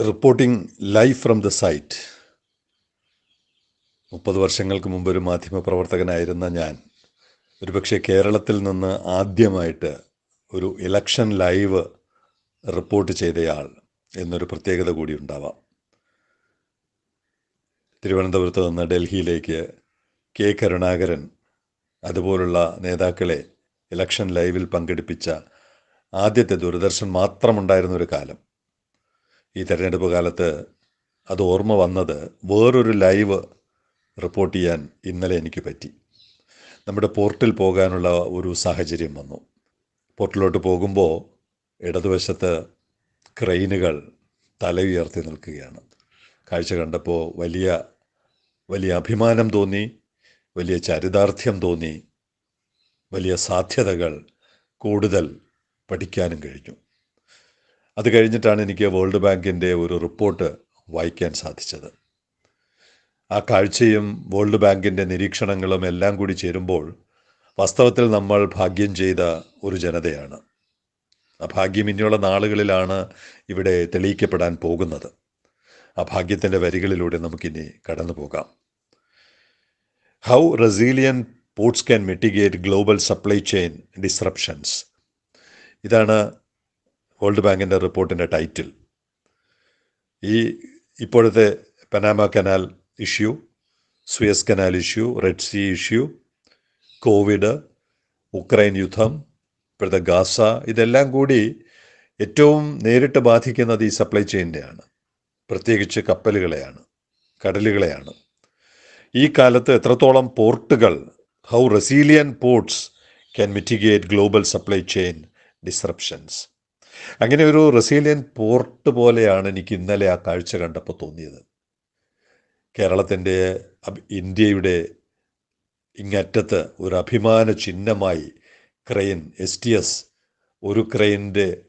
Reporting live from the site മുപ്പത് വർഷങ്ങൾക്ക് മുമ്പ് ഒരു മാധ്യമപ്രവർത്തകനായിരുന്ന ഞാൻ ഒരുപക്ഷെ കേരളത്തിൽ നിന്ന് ആദ്യമായിട്ട് ഒരു ഇലക്ഷൻ ലൈവ് റിപ്പോർട്ട് ചെയ്തയാൾ എന്നൊരു പ്രത്യേകത കൂടി ഉണ്ടാവാം. തിരുവനന്തപുരത്ത് നിന്ന് ഡൽഹിയിലേക്ക് കെ കരുണാകരൻ അതുപോലുള്ള നേതാക്കളെ ഇലക്ഷൻ ലൈവിൽ പങ്കെടുപ്പിച്ച ആദ്യത്തെ ദൂരദർശൻ മാത്രമുണ്ടായിരുന്ന ഒരു കാലം. ഈ തെരഞ്ഞെടുപ്പ് കാലത്ത് അത് ഓർമ്മ വന്നത് വേറൊരു ലൈവ് റിപ്പോർട്ട് ചെയ്യാൻ ഇന്നലെ എനിക്ക് പറ്റി. നമ്മുടെ പോർട്ടിൽ പോകാനുള്ള ഒരു സാഹചര്യം വന്നു. പോർട്ടിലോട്ട് പോകുമ്പോൾ ഇടതുവശത്ത് ക്രെയിനുകൾ തല ഉയർത്തി നിൽക്കുകയാണ്. കാഴ്ച കണ്ടപ്പോൾ വലിയ വലിയ അഭിമാനം തോന്നി വലിയ ചരിതാർത്ഥ്യം തോന്നി വലിയ സാധ്യതകൾ കൂടുതൽ പഠിക്കാനും കഴിഞ്ഞു. അത് കഴിഞ്ഞിട്ടാണ് എനിക്ക് വേൾഡ് ബാങ്കിന്റെ ഒരു റിപ്പോർട്ട് വായിക്കാൻ സാധിച്ചത്. ആ കാഴ്ചയും വേൾഡ് ബാങ്കിന്റെ നിരീക്ഷണങ്ങളും എല്ലാം കൂടി ചേരുമ്പോൾ വാസ്തവത്തിൽ നമ്മൾ ഭാഗ്യം ചെയ്ത ഒരു ജനതയാണ്. ആ ഭാഗ്യം ഇനിയുള്ള നാളുകളിലാണ് ഇവിടെ തെളിയിക്കപ്പെടാൻ പോകുന്നത്. ആ ഭാഗ്യത്തിന്റെ വരികളിലൂടെ നമുക്കിനി കടന്നു പോകാം. How resilient ports can mitigate global supply chain disruptions ഇതാണ് വേൾഡ് ബാങ്കിന്റെ റിപ്പോർട്ടിന്റെ ടൈറ്റിൽ. ഈ ഇപ്പോഴത്തെ Panama canal issue Suez canal issue red sea issue covid Ukraine യുദ്ധം ഇപ്പോഴത്തെ ഗാസ ഇതെല്ലാം കൂടി ഏറ്റവും നേരിട്ട് ബാധിക്കുന്നത് ഈ സപ്ലൈ ചെയിന്റെയാണ് പ്രത്യേകിച്ച് കപ്പലുകളെയാണ് കടലുകളെയാണ്. ഈ കാലത്ത് എത്രത്തോളം പോർട്ടുകൾ how resilient ports can mitigate global supply chain disruptions അങ്ങനെ ഒരു റെസീലിയൻ പോർട്ട് പോലെയാണ് എനിക്ക് ഇന്നലെ ആ കാഴ്ച കണ്ടപ്പോൾ തോന്നിയത്. കേരളത്തിന്റെ ഇന്ത്യയുടെ ഇങ്ങറ്റത്ത് ഒരു അഭിമാന ചിഹ്നമായി ക്രെയിൻ എസ് ടി എസ് ഒരു ക്രെയിനിന്റെ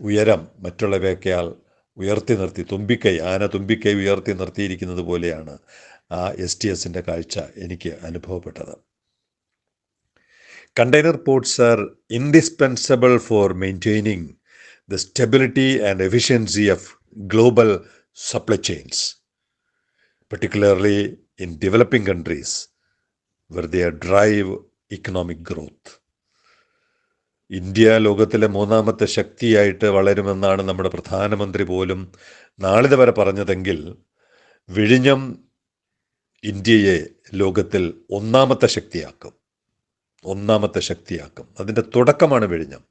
ഉയരം മറ്റുള്ളവയേക്കാൾ ഉയർത്തി നിർത്തി തുമ്പിക്കൈ ആന തുമ്പിക്കൈ ഉയർത്തി നിർത്തിയിരിക്കുന്നത് പോലെയാണ് ആ എസ് ടി എസിന്റെ കാഴ്ച എനിക്ക് അനുഭവപ്പെട്ടത്. Container ports are indispensable for maintaining the stability and efficiency of global supply chains, particularly in developing countries where they drive economic growth. India ലോകത്തിലെ മൂന്നാമത്തെ ശക്തിയായിട്ട് വളരുമെന്നാണ് നമ്മുടെ പ്രധാനമന്ത്രി പോലും നാളിത് വരെ പറഞ്ഞതെങ്കിൽ വിഴിഞ്ഞം ഇന്ത്യയെ ലോകത്തിൽ ഒന്നാമത്തെ ശക്തിയാക്കും. ഒന്നാമത്തെ ശക്തിയാക്കും. അതിന്റെ തുടക്കമാണ് വിഴിഞ്ഞം.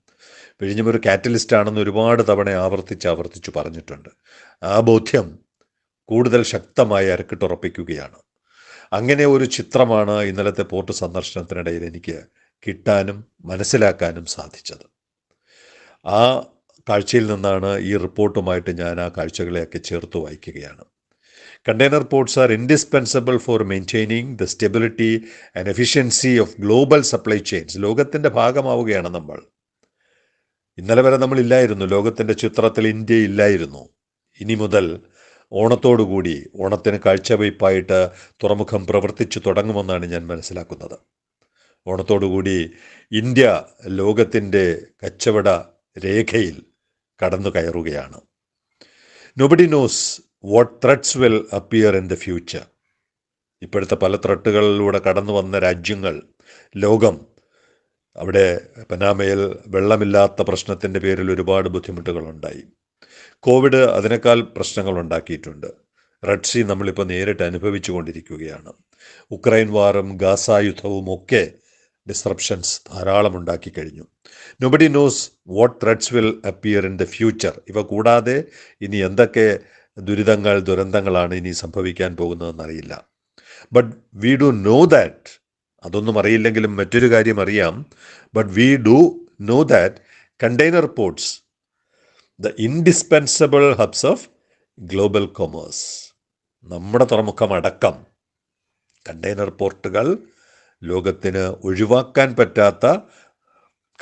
വിഴിഞ്ഞം ഒരു കാറ്റലിസ്റ്റ് ആണെന്ന് ഒരുപാട് തവണ ആവർത്തിച്ച് ആവർത്തിച്ചു പറഞ്ഞിട്ടുണ്ട്. ആ ബോധ്യം കൂടുതൽ ശക്തമായി അരക്കിട്ടുറപ്പിക്കുകയാണ്. അങ്ങനെ ഒരു ചിത്രമാണ് ഇന്നലത്തെ പോർട്ട് സന്ദർശനത്തിനിടയിൽ എനിക്ക് കിട്ടാനും മനസ്സിലാക്കാനും സാധിച്ചത്. ആ കാഴ്ചയിൽ നിന്നാണ് ഈ റിപ്പോർട്ടുമായിട്ട് ഞാൻ ആ കാഴ്ചകളെയൊക്കെ ചേർത്ത് വായിക്കുകയാണ്. Container ports are indispensable for maintaining the stability and efficiency of global supply chains ലോകത്തിന്റെ ഭാഗമാവുകയാണ് നമ്മൾ. ഇന്നലെ വരെ നമ്മൾ ഇല്ലായിരുന്നു ലോകത്തിന്റെ ചിത്രത്തിൽ ഇന്ത്യ ഇല്ലായിരുന്നു. ഇനി മുതൽ ഓണത്തോടുകൂടി ഓണത്തിന് കാഴ്ചവയ്പായിട്ട് തുറമുഖം പ്രവർത്തിച്ചു തുടങ്ങുമെന്നാണ് ഞാൻ മനസ്സിലാക്കുന്നത്. ഓണത്തോടുകൂടി ഇന്ത്യ ലോകത്തിന്റെ കച്ചവട രേഖയിൽ കടന്നു കയറുകയാണ്. Nobody knows what threads will appear in the future ഇപ്പോഴത്തെ പല ത്രട്ടുകളിലൂടെ കടന്നു വന്ന രാജ്യങ്ങൾ ലോകം അവിടെ പനാമയിൽ വെള്ളമില്ലാത്ത പ്രശ്നത്തിന്റെ പേരിൽ ഒരുപാട് ബുദ്ധിമുട്ടുകളുണ്ടായി. കോവിഡ് അതിനേക്കാൾ പ്രശ്നങ്ങൾ ഉണ്ടാക്കിയിട്ടുണ്ട്. റെഡ് സീ നമ്മളിപ്പോൾ നേരിട്ട് അനുഭവിച്ചു കൊണ്ടിരിക്കുകയാണ്. ഉക്രൈൻ വാറും ഗാസ യുദ്ധവും ഒക്കെ ഡിസ്റപ്ഷൻസ് ധാരാളം ഉണ്ടാക്കി കഴിഞ്ഞു. Nobody knows what threads will appear in the future ഇവ കൂടാതെ ഇനി എന്തൊക്കെ ദുരിതങ്ങൾ ദുരന്തങ്ങളാണ് ഇനി സംഭവിക്കാൻ പോകുന്നതെന്നറിയില്ല. But we do know that അതൊന്നും അറിയില്ലെങ്കിലും മറ്റൊരു കാര്യം അറിയാം. But we do know that container ports the indispensable hubs of global commerce നമ്മുടെ തുറമുഖം അടക്കം കണ്ടെയ്നർ പോർട്ടുകൾ ലോകത്തിന് ഒഴിവാക്കാൻ പറ്റാത്ത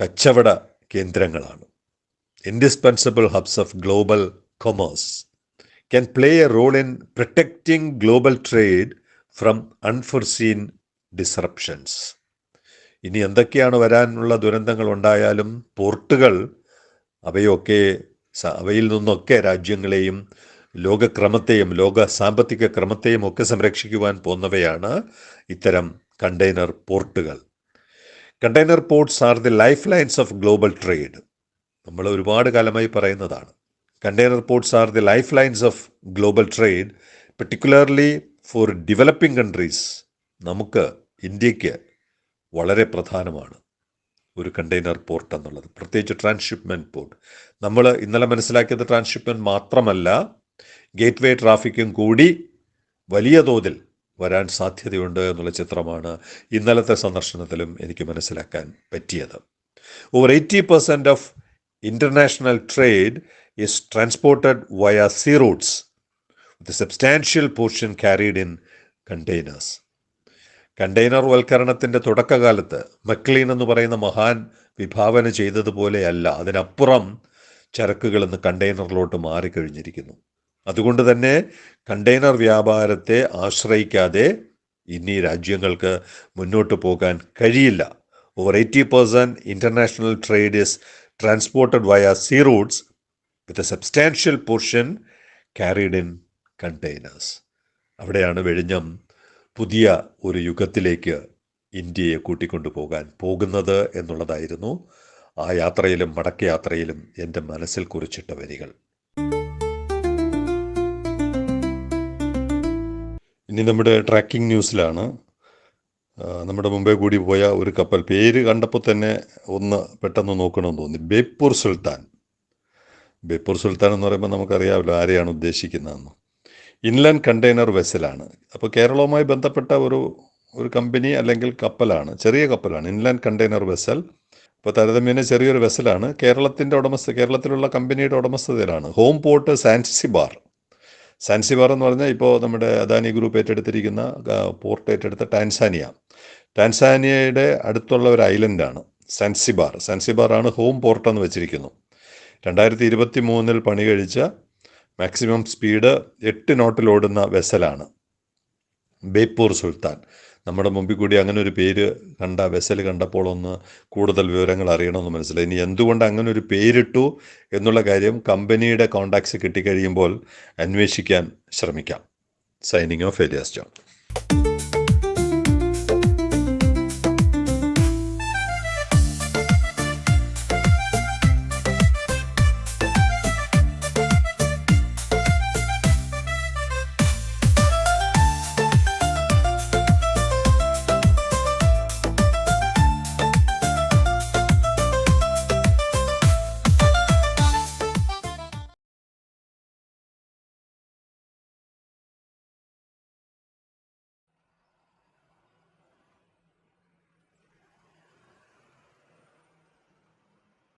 കച്ചവട കേന്ദ്രങ്ങളാണ്. Indispensable hubs of global commerce can play a role in protecting global trade from unforeseen disruptions ഇനി എന്തൊക്കെയാണ് വരാനുള്ള ദുരന്തങ്ങൾ ഉണ്ടായാലും പോർട്ടുകൾ അവയൊക്കെ അവയിൽ നിന്നൊക്കെ രാജ്യങ്ങളെയും ലോകക്രമത്തെയും ലോക സാമ്പത്തിക ക്രമത്തെയും ഒക്കെ സംരക്ഷിക്കുവാൻ പോന്നവയാണ് ഇത്തരം കണ്ടെയ്നർ പോർട്ടുകൾ. Container ports are the lifelines of global trade. നമ്മൾ ഒരുപാട് കാലമായി പറയുന്നതാണ്. Container ports are the lifelines of global trade particularly for developing countries നമുക്ക് ഇന്ത്യയ്ക്ക് വളരെ പ്രധാനമാണ് ഒരു കണ്ടെയ്നർ പോർട്ട് എന്നുള്ളത്. പ്രത്യേകിച്ച് ട്രാൻസ്ഷിപ്മെന്റ് പോർട്ട് നമ്മൾ ഇന്നലെ മനസ്സിലാക്കിയത് ട്രാൻസ്ഷിപ്മെന്റ് മാത്രമല്ല ഗേറ്റ് വേ ട്രാഫിക്കും കൂടി വലിയ തോതിൽ വരാൻ സാധ്യതയുണ്ട് എന്നുള്ള ചിത്രമാണ് ഇന്നലത്തെ സന്ദർശനത്തിലും എനിക്ക് മനസ്സിലാക്കാൻ പറ്റിയത്. Over eighty percent of international trade is transported via sea routes with substantial portion carried in containers container വൽക്കരണത്തിന്റെ തുടക്കകാലത്ത് മക്ലീൻ എന്ന് പറയുന്ന മഹാൻ വിഭാവന ചെയ്തതുപോലെയല്ല. അതിനപ്പുറം ചരക്കുകൾ ഇന്ന് കണ്ടെയ്നറിലോട്ട് മാറിക്കഴിഞ്ഞിരിക്കുന്നു. അതുകൊണ്ട് തന്നെ കണ്ടെയ്നർ വ്യാപാരത്തെ ആശ്രയിക്കാതെ ഇനി രാജ്യങ്ങൾക്ക് മുന്നോട്ട് പോകാൻ കഴിയില്ല. Over eighty percent international trade is transported via sea routes with a substantial portion carried in containers അവിടെയാണ് വെഴിഞ്ഞം പുതിയ ഒരു യുഗത്തിലേക്ക് ഇന്ത്യയെ കൂട്ടിക്കൊണ്ടു പോകാൻ പോകുന്നത് എന്നുള്ളതായിരുന്നു ആ യാത്രയിലും മടക്കയാത്രയിലും എന്റെ മനസ്സിൽ കുറിച്ചിട്ട വരികൾ. ഇനി നമ്മുടെ ട്രാക്കിംഗ് ന്യൂസിലാണ്. നമ്മുടെ മുമ്പേ കൂടി പോയ ഒരു കപ്പൽ പേര് കണ്ടപ്പോൾ തന്നെ ഒന്ന് പെട്ടെന്ന് നോക്കണമെന്ന് തോന്നി. ബേപ്പൂർ സുൽത്താൻ. ബേപ്പൂർ സുൽത്താൻ എന്ന് പറയുമ്പോൾ നമുക്കറിയാമല്ലോ ആരെയാണ് ഉദ്ദേശിക്കുന്നതെന്ന്. ഇൻലാൻഡ് കണ്ടെയ്നർ വെസലാണ്. അപ്പോൾ കേരളവുമായി ബന്ധപ്പെട്ട ഒരു ഒരു കമ്പനി അല്ലെങ്കിൽ കപ്പലാണ് ചെറിയ കപ്പലാണ് ഇൻലാൻഡ് കണ്ടെയ്നർ വെസൽ. അപ്പോൾ താരതമ്യേന ചെറിയൊരു വെസലാണ്. കേരളത്തിന്റെ ഉടമസ്ഥ കേരളത്തിലുള്ള കമ്പനിയുടെ ഉടമസ്ഥതയിലാണ്. Home port Zanzibar. സാൻസിബാർ എന്ന് പറഞ്ഞാൽ ഇപ്പോൾ നമ്മുടെ അദാനി ഗ്രൂപ്പ് ഏറ്റെടുത്തിരിക്കുന്ന പോർട്ട് ഏറ്റെടുത്ത ടാൻസാനിയ. ടാൻസാനിയയുടെ അടുത്തുള്ള ഒരു ഐലൻഡാണ് സാൻസിബാർ. സാൻസിബാറാണ് ഹോം പോർട്ട് എന്ന് വെച്ചിരിക്കുന്നു. രണ്ടായിരത്തി ഇരുപത്തി മൂന്നിൽ പണി കഴിച്ച മാക്സിമം സ്പീഡ് എട്ട് നോട്ടിൽ ഓടുന്ന വെസലാണ്. ബേപ്പൂർ സുൽത്താൻ. നമ്മുടെ മുമ്പിൽ കൂടി അങ്ങനെ ഒരു പേര് കണ്ട വെസൽ കണ്ടപ്പോൾ ഒന്ന് കൂടുതൽ വിവരങ്ങൾ അറിയണമെന്ന് മനസ്സിലായി. ഇനി എന്തുകൊണ്ട് അങ്ങനെ ഒരു പേരിട്ടു എന്നുള്ള കാര്യം കമ്പനിയുടെ കോണ്ടാക്ട്സ് കിട്ടിക്കഴിയുമ്പോൾ അന്വേഷിക്കാൻ ശ്രമിക്കാം. Signing off Elias John